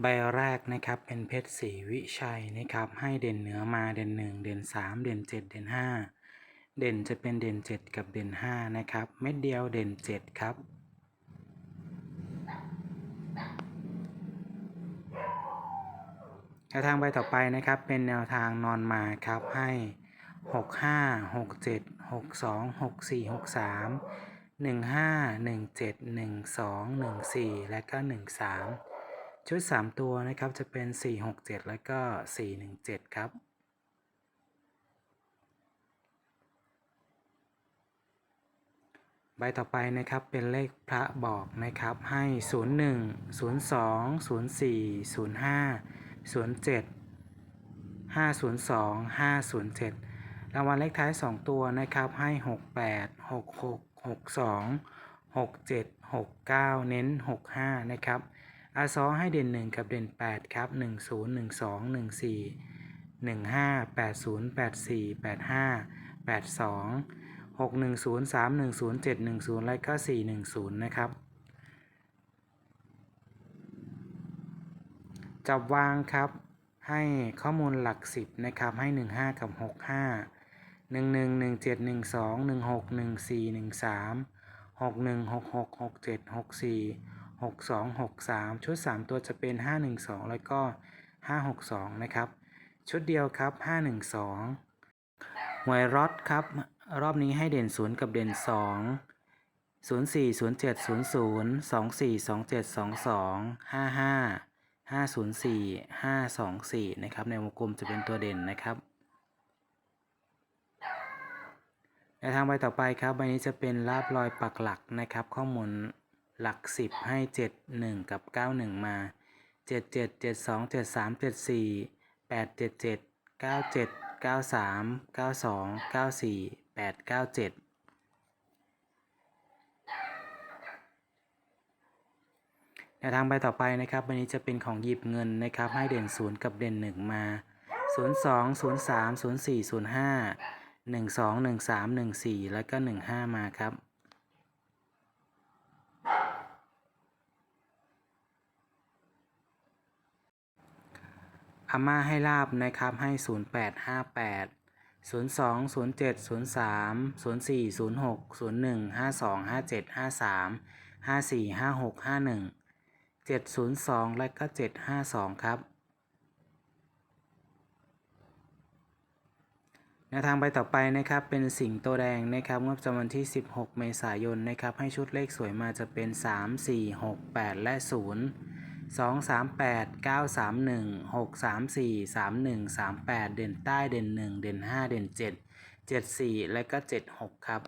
ใบแรกนะครับเป็นเพชรศรีวิชัยนะครับ ให้เด่นเหนือมาเด่นหนึ่งเด่นสามเด่นเจ็ดเด่นห้าเด่นจะเป็นเด่นเจ็ดกับเด่นห้านะครับเม็ดเดียวเด่นเจ็ดครับแนวทางใบต่อไปนะครับเป็นแนวทางนอนมาครับให้หกห้าหกเจ็ดหกสองหกสี่หกสามหนึ่งห้าหนึ่งเจ็ดหนึ่งสองหนึ่งสี่และก็หนึ่งสาม ชุด 3 ตัวนะครับจะเป็น 4 6 7 แล้วก็ 4 1 7 ครับ ใบต่อไปนะครับเป็นเลขพระบอกนะครับให้ 0 1 0 2 0 4 0 5 0 7 5 0 2 5 0 7 รางวัลเลขท้าย 2 ตัวนะครับให้ 6 8 6 6 6 2 6 7 6 9 เน้น 65 นะครับ อาซอให้เด่น 1 กับเด่น 8 ครับ 1 0 1 2 1 4 1 5 8 0 8 4 8 5 8 2 6 1 0 3 1 0 7 1 0 และก็4 1 0 นะครับ จับวางครับให้ข้อมูลหลัก 10 นะครับ ให้ 15 กับ 65 1 1 1 7 1 2 1 6 1 4 6263 ชุด 3 ตัวจะเป็น 5 1 2 แล้วก็ 5 6 2 นะครับ ชุดเดียวครับ 5 1 2หวยรอดครับ รอบนี้ให้เด่น 0 กับเด่น 2 0 4 0 7 0 0 2 4 2 7 2 2 5 5 5 0 4 5 2 4 นะครับ ในวงกลมจะเป็นตัวเด่นนะครับในทางใบต่อไปครับใบนี้จะเป็นลาบลอยปักหลักนะครับ ข้อมูล หลัก10ให้7 1กับ9 1มา7 7 7 2 7 3 7 4 8 7 7 9 7 9 3 9 2 9 4 8 9 7แนวทางใบต่อไปนะครับใบนี้จะเป็นของหยิบเงินนะครับ ให้เด่น0กับเด่น1มา0 2 0 3 0 4 0 5 1 2 1 3 1 4แล้วก็1 5มาครับ อาม่าให้ลาบนะครับให้ 0858 02 07 03 04 06 01 52 57 53 54 56 51 702 และก็ 752 ครับแนวทางใบต่อไปนะครับเป็นสิงโตแดงนะครับงวดประจำวันที่ 16 เมษายนนะครับให้ชุดเลขสวยมาจะเป็น 3 4 6 8 และ 0 2 3 8 9 3 1 6 3 4 3 1 3 8เด่นใต้เด่น1เด่น5เด่น7 7 4และก็7 6ครับ